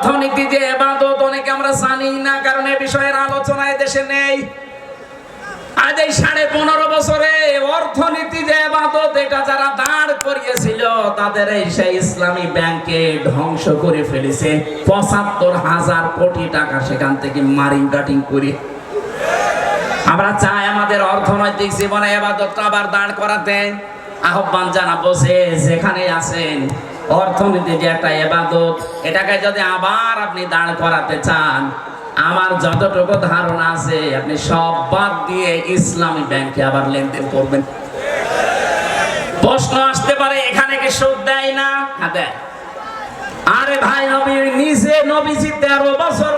অর্থনীতি যে এবাদত অনেকে আমরা জানি না, কারণ এ বিষয়ের আলোচনা দেশে নেই। আজ এই সাড়ে পনেরো বছরে অর্থনীতি যে এবাদত, এটা যারা দাঁড় করিয়েছিল, তাদের এই সেই ইসলামী ব্যাংকে ধ্বংস করে ফেলেছে। পঁচাত্তর হাজার কোটি টাকা সেখান থেকে মারিং কাটিং করে। আমরা চাই আমাদের অর্থনৈতিক জীবনে এবাদতটা আবার দাঁড় করাতে। আহ্বান জানাব যে যেখানে আছেন অর্থনীতি যে একটা এবাদত, এটাকে যদি আবার আপনি দাঁড় করাতে চান, আমার যতটুকু ধারণা আছে, আপনি সব বাদ দিয়ে ইসলামী ব্যাংকে আবার লেনদেন করবেন। প্রশ্ন আসতে পারে, এখানে কি সুদ দেয় না? হ্যাঁ দেয়। আরে ভাই, নবী, নিজে নবীজি তেরো বছর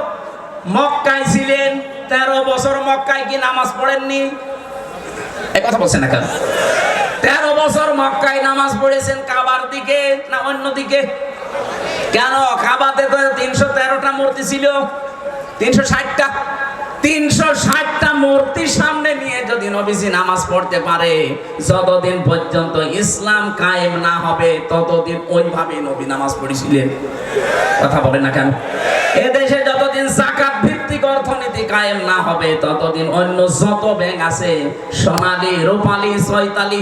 মক্কায় ছিলেন, তেরো বছর মক্কায় কি নামাজ পড়েননি? এই কথা বলছেন না কেন? তেরো বছর মক্কায় নামাজ পড়েছেন কাবার দিকে না অন্য দিকে? কেন? কাবাতে তো তিনশো তেরোটা মূর্তি ছিল। তিনশো ষাটটা। তিনশো ষাটটা মূর্তির সামনে নিয়ে যদি নবীজি নামাজ পড়তে পারে, যতদিন পর্যন্ত ইসলাম কায়েম না হবে, ততদিন ওইভাবে নবী নামাজ পড়েছিলেন। কথা বলেন না কেন? এদেশে যতদিন জাকাত ভিত্তিক অর্থনীতি কায়েম না হবে, ততদিন অন্য যত ব্যাংক আছে, সোনালি, রূপালী, চৈতালি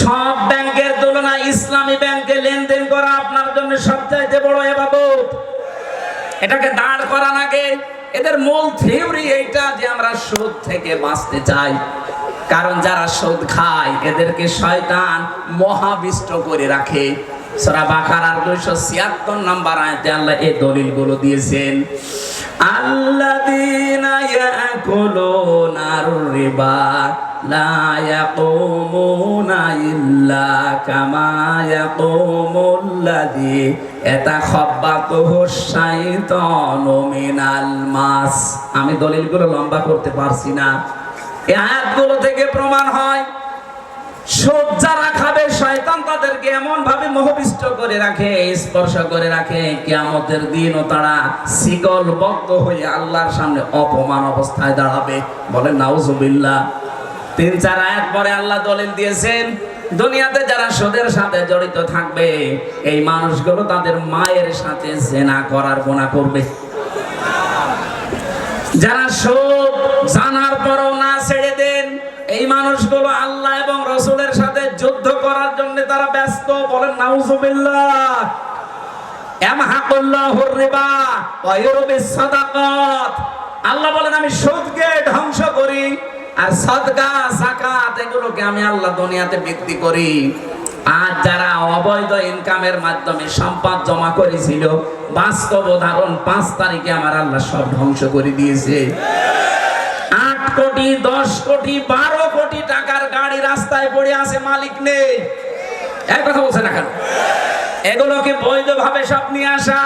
সব ব্যাংকের তুলনায় ইসলামী ব্যাংকে লেনদেন করা আপনার জন্য সবচাইতে বড় এবাদত। এটাকে দাঁড় করান আগে। এদের মূল থিওরি এইটা যে আমরা সুদ থেকে বাঁচতে চাই। কারণ যারা সুদ খায়, এদেরকে শয়তান মহাবিষ্ট করে রাখে। সরা বাকারার দুইশো ছিয়াত্তর নাম্বার আয়তে আল্লাহ এই দলিলগুলো দিয়েছেন, আল্লাযীনা ইয়াকুলুনার রিবা লা ইয়াকুমুনা ইল্লা কামা ইয়াকুমুল্লাযী ইয়াতাখাব্বাতুহু শাইতানু মিনাল মাস আমি দলিলগুলো লম্বা করতে পারছি না। এই আয়াতগুলো থেকে প্রমাণ হয় সুদ যারা খাবে শয়তান তাদেরকে এমন ভাবে মোহবিষ্ট করে রাখে, স্পর্শ করে রাখে, কিয়ামতের দিন ও তারা শিকলবদ্ধ হয়ে আল্লাহর সামনে অপমান অবস্থায় দাঁড়াবে। বলেন, নাউজুবিল্লাহ। তিন, চার আয়াত পরে আল্লাহ দলিল দিয়েছেন, দুনিয়াতে যারা সুদের সাথে জড়িত থাকবে, এই মানুষগুলো তাদের মায়ের সাথে জেনা করার গোনা করবে। যারা সুদ জানার পরও না ছেড়ে দেন, এই মানুষগুলো আল্লাহ এবং রসুলের সাথে যুদ্ধ করার জন্য তারা ব্যস্ত। বলেন, নাউজুবিল্লাহ। আল্লাহ বলেন, আমি সুদকে ধ্বংস করি। আর সাদকা যাকাত এগুলোকে আমি আল্লাহ দুনিয়াতে বৃদ্ধি করি। আর যারা অবৈধ ইনকামের মাধ্যমে সম্পদ জমা করেছিল, বাস্তব উদাহরণ, পাঁচ তারিখে আমার আল্লাহ সব ধ্বংস করে দিয়েছে। আট কোটি, দশ কোটি, বারো কোটি টাকার গাড়ি রাস্তায় পড়ে আছে, মালিক নেই। এক কথা বলছে না কেন? এগুলোকে বৈধভাবে সব নিয়ে আসা,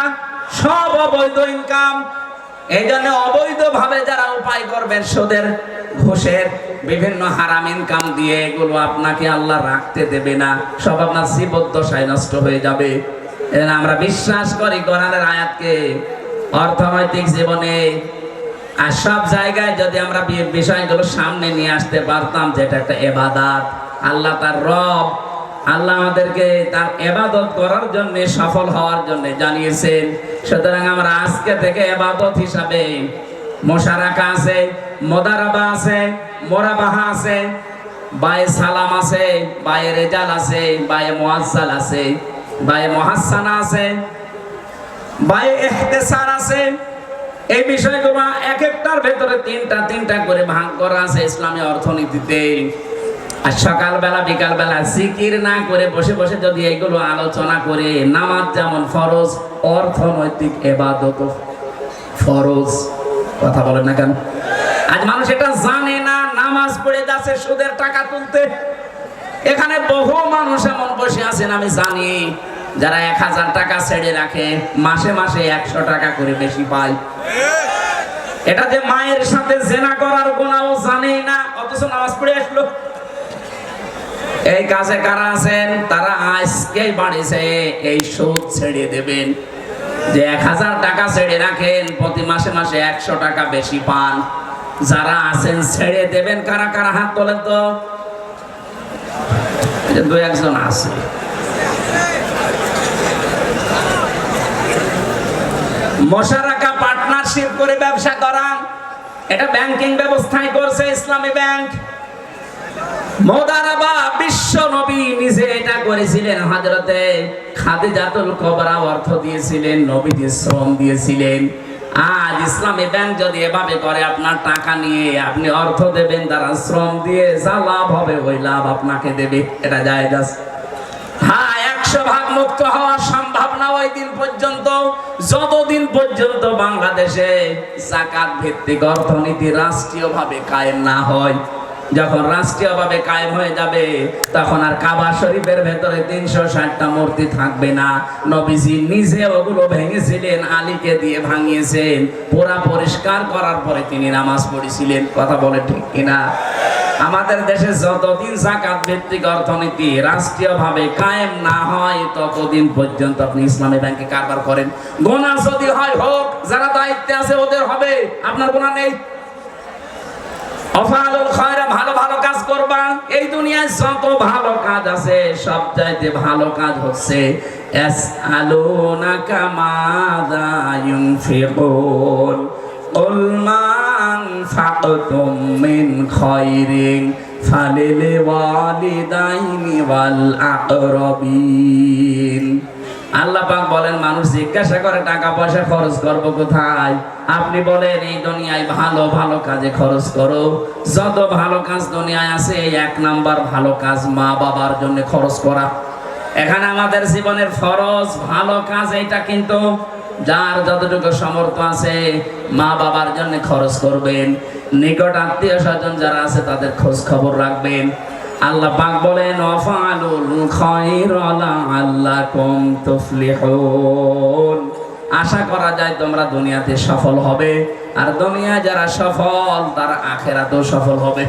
সব অবৈধ ইনকাম এই জন্য অবৈধভাবে যারা উপায় করবেন, সুদের, ঘুষের বিভিন্ন হারাম ইনকাম দিয়ে এগুলো আপনাকে আল্লাহ রাখতে দেবে না। সব আপনার জীবদ্দশায় নষ্ট হয়ে যাবে। আমরা বিশ্বাস করি কোরআনের আয়াতকে। অর্থনৈতিক জীবনে আর সব জায়গায় যদি আমরা বিষয়গুলো সামনে নিয়ে আসতে পারতাম, যেটা একটা এবাদাত, আল্লাহ তার রব আল্লাহ আমাদেরকে তার এবাদত করার জন্য সফল হওয়ার জন্য জানিয়েছেন। সুতরাং আমরা আজকে থেকে এবাদত হিসাবে মোশারাকা আছে, মোদারাবা আছে, মোরাবাহা আছে, বায়ে সালাম আছে, বায়ে রেজাল আছে, বায়ে মোয়াজ্জাল আছে, বায়ে মহাসানা আছে, বায়ে এহতেসার আছে। এই বিষয়গুলো এক একটার ভেতরে তিনটা তিনটা করে ভাগ করা আছে ইসলামী অর্থনীতিতে। আর সকালবেলা, বিকালবেলা জিকির না করে বসে বসে যদি এইগুলো আলোচনা করে, নামাজ যেমন ফরজ, অর্থনৈতিক এবাদত ফরজ। কথা বলেন না কেন? আজ মানুষ এটা জানে না, নামাজ পড়ে যাচ্ছে সুদের টাকা তুলতে। এখানে বহু মানুষ এমন বসে আছেন, আমি জানি, যারা এক হাজার টাকা ছেড়ে রাখে, মাসে মাসে একশো টাকা করে বেশি পায়। এটা যে মায়ের সাথে জেনা করার গুণাও জানেই না, অথচ নামাজ পড়ে আসলো। এই কাজে কারা আছেন? তারা আজকেই বাড়িছে, এই সুদ ছেড়ে দেবেন। যে এক হাজার টাকা ছেড়ে রাখেন, প্রতি মাসে মাসে একশো টাকা বেশি পান। যারা আছেন, ছেড়ে দেবেন। কারা কারা? হাত তোলেন তো। দু একজন আছে। মশারাকা পার্টনারশিপ করে ব্যবসা করা এটা ব্যাংকিং ব্যবস্থায় করছে ইসলামী ব্যাংক মোদারাবা করেছিলেন হযরতে খাদিজাতুল কবরা অর্থ দিয়েছিলেন নবীজি শ্রম দিয়েছিলেন। আজ ইসলামী ব্যাংক যদি এভাবে করে আপনার টাকা নিয়ে, আপনি অর্থ দেবেন, তারা শ্রম দিয়ে যা লাভ হবে, ওই লাভ আপনাকে দেবে। এটা যায় হ্যাঁ বাংলাদেশে জাকাত ভিত্তিক অর্থনীতি রাষ্ট্রীয়ভাবে কায়েম না হয় যখন রাষ্ট্রীয়ভাবে কায়েম হয়ে যাবে, তখন আর কাবা শরীফের ভেতরে তিনশো ষাটটা মূর্তি থাকবে না। নবীজি নিজে ওগুলো ভেঙেছিলেন, আলীকে দিয়ে ভাঙিয়েছেন। পুরা পরিষ্কার করার পরে তিনি নামাজ পড়েছিলেন। কথা বলে ঠিক কিনা? আমাদের দেশে যতদিন জাকাত ভিত্তিক অর্থনীতি রাষ্ট্রীয়ভাবে কায়েম না হয়, ততদিন পর্যন্ত আপনি ইসলামী ব্যাংকে কারবার করেন। গোনা যদি হয় হোক, যারা দায়িত্বে আছে ওদের হবে, আপনার গোনা নেই। অফালুল খয়রা ভালো ভালো কাজ করবা এই দুনিয়ায় যত ভালো কাজ আছে সব চাইতে ভালো কাজ হচ্ছে ইয়াসআলুনাকা মাযা ইউনফিকুন قل ما أنفقتم من خير فللوالدين والأقربين আল্লাহ পাক বলেন, মানুষ জিজ্ঞাসা করে, টাকা পয়সা খরচ করব কোথায়? আপনি বলেন, এই দুনিয়ায় ভালো ভালো কাজে খরচ করো। যত ভালো কাজ দুনিয়ায় আছে এক নাম্বার ভালো কাজ মা বাবার জন্য খরচ করা। এখানে আমাদের জীবনের ফরজ, ভালো কাজ এটা কিন্তু যার যতটুকু সামর্থ্য আছে, মা বাবার জন্য খরচ করবেন। নিকট আত্মীয় স্বজন যারা আছে, তাদের খোঁজ খবর রাখবেন। আল্লাহ পাক বলেন ওয়াফালুল আল্লাহ কম তুফলিহুন। আশা করা যায় তোমরা দুনিয়াতে সফল হবে, আর দুনিয়া যারা সফল, তারা আখেরাতেও সফল হবে।